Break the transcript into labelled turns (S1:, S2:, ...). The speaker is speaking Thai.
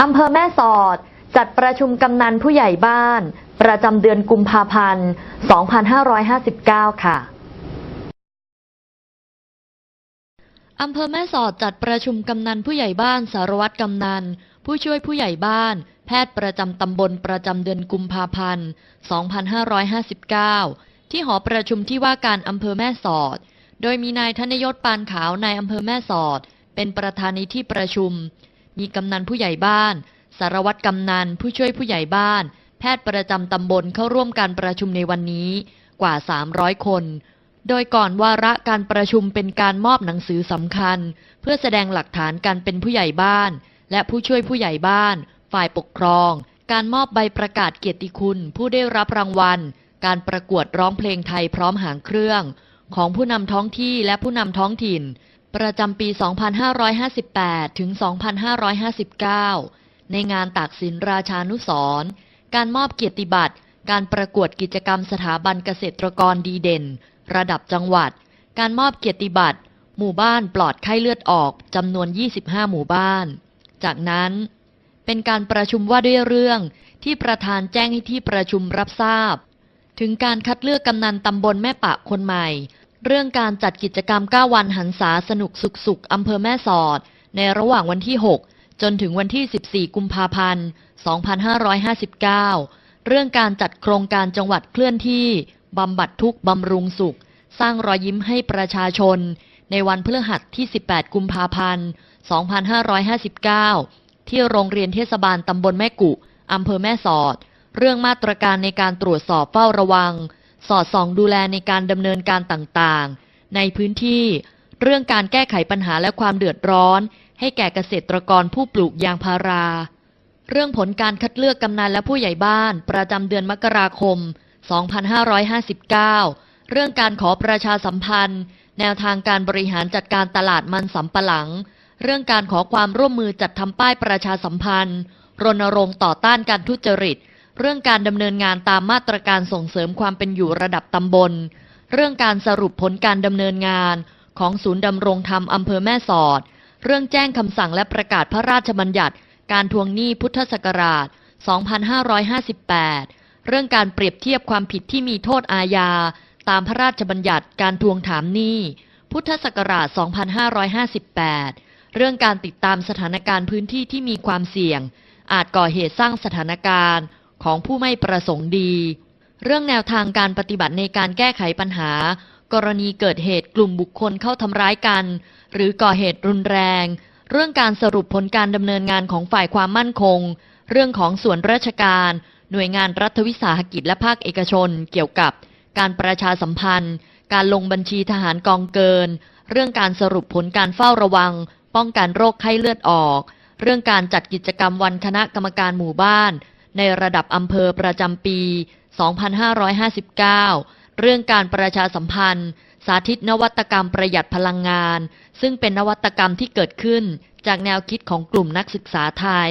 S1: อำเภอแม่สอด จัดประชุมกำนันผู้ใหญ่บ้าน ประจำเดือนกุมภาพันธ์ 2559 ค่ะอำเภอแม่สอดจัดประชุมกำนันผู้ใหญ่บ้านสารวัตรกำนัน ผู้ช่วยผู้ใหญ่บ้าน แพทย์ประจำตำบลประจำเดือนกุมภาพันธ์ 2559 ที่หอประชุมที่ว่าการอำเภอแม่สอด โดยมีนายธนยศปานขาวนายอำเภอแม่สอด เป็นประธานในที่ประชุม มีกำนันผู้ใหญ่บ้าน สารวัตรกำนันผู้ช่วยผู้ใหญ่บ้าน แพทย์ประจำตำบลเข้าร่วมการประชุมในวันนี้กว่า 300 คน โดยก่อนวาระการประชุมเป็นการมอบหนังสือสำคัญ เพื่อแสดงหลักฐานการเป็นผู้ใหญ่บ้าน และผู้ช่วยผู้ใหญ่บ้าน ฝ่ายปกครอง การมอบใบประกาศเกียรติคุณ ผู้ได้รับรางวัล การประกวดร้องเพลงไทยพร้อมหางเครื่อง ของผู้นำท้องที่และผู้นำท้องถิ่น ประจำปี 2558 ถึง 2559 ในงานตากสินราชานุสร์การมอบเกียรติบัตร การประกวดกิจกรรมสถาบันเกษตรกรดีเด่น ระดับจังหวัด การมอบเกียรติบัตร หมู่บ้านปลอดไข้เลือดออกจำนวน 25 หมู่บ้าน จากนั้น เป็นการประชุมว่าด้วยเรื่องที่ประธานแจ้งให้ที่ประชุมรับทราบ ถึงการคัดเลือกกำนันตำบลแม่ปะคนใหม่ เรื่องการจัดกิจกรรม 9 วันหันษาสนุกสุขสุขอำเภอแม่สอด ในระหว่างวันที่ 6 จนถึงวันที่ 14 กุมภาพันธ์ 2559 เรื่องการจัดโครงการจังหวัดเคลื่อนที่บำบัดทุกบำรุงสุข สร้างรอยยิ้มให้ประชาชน ในวันพฤหัสที่ 18 กุมภาพันธ์ 2559 ที่โรงเรียนเทศบาลตำบลแม่กุอำเภอแม่สอด เรื่องมาตรการในการตรวจสอบเฝ้าระวัง สอดส่องดูแลในการดำเนินการต่างๆ ในพื้นที่ เรื่องการแก้ไขปัญหาและความเดือดร้อน ให้แก่เกษตรกรผู้ปลูกยางพารา เรื่องผลการคัดเลือกกำนันและผู้ใหญ่บ้าน ประจำเดือนมกราคม 2559 เรื่องการขอประชาสัมพันธ์ แนวทางการบริหารจัดการตลาดมันสำปะหลัง เรื่องการขอความร่วมมือจัดทำป้ายประชาสัมพันธ์ รณรงค์ต่อต้านการทุจริต เรื่องการดำเนินงานตามมาตรการส่งเสริมความเป็นอยู่ระดับตำบล เรื่องการสรุปผลการดำเนินงานของศูนย์ดำรงธรรมอำเภอแม่สอด เรื่องแจ้งคำสั่งและประกาศพระราชบัญญัติ การทวงหนี้พุทธศักราช 2558 เรื่องการเปรียบเทียบความผิดที่มีโทษอาญา ตามพระราชบัญญัติการทวงถามหนี้ พุทธศักราช 2558 เรื่องการติดตามสถานการณ์พื้นที่ที่มีความเสี่ยง อาจก่อเหตุสร้างสถานการณ์ ของผู้ไม่ประสงค์ดี เรื่องแนวทางการปฏิบัติในการแก้ไขปัญหา กรณีเกิดเหตุกลุ่มบุคคลเข้าทำร้ายกัน หรือก่อเหตุรุนแรง เรื่องการสรุปผลการดำเนินงานของฝ่ายความมั่นคง เรื่องของส่วนราชการ หน่วยงานรัฐวิสาหกิจและภาคเอกชน เกี่ยวกับ การประชาสัมพันธ์ การลงบัญชีทหารกองเกิน เรื่องการสรุปผลการเฝ้าระวัง ป้องกันโรคไข้เลือดออก เรื่องการจัดกิจกรรมวันคณะกรรมการหมู่บ้าน ในระดับอำเภอประจำปี 2559 เรื่องการประชาสัมพันธ์ สาธิตนวัตกรรมประหยัดพลังงาน ซึ่งเป็นนวัตกรรมที่เกิดขึ้นจากแนวคิดของกลุ่มนักศึกษาไทย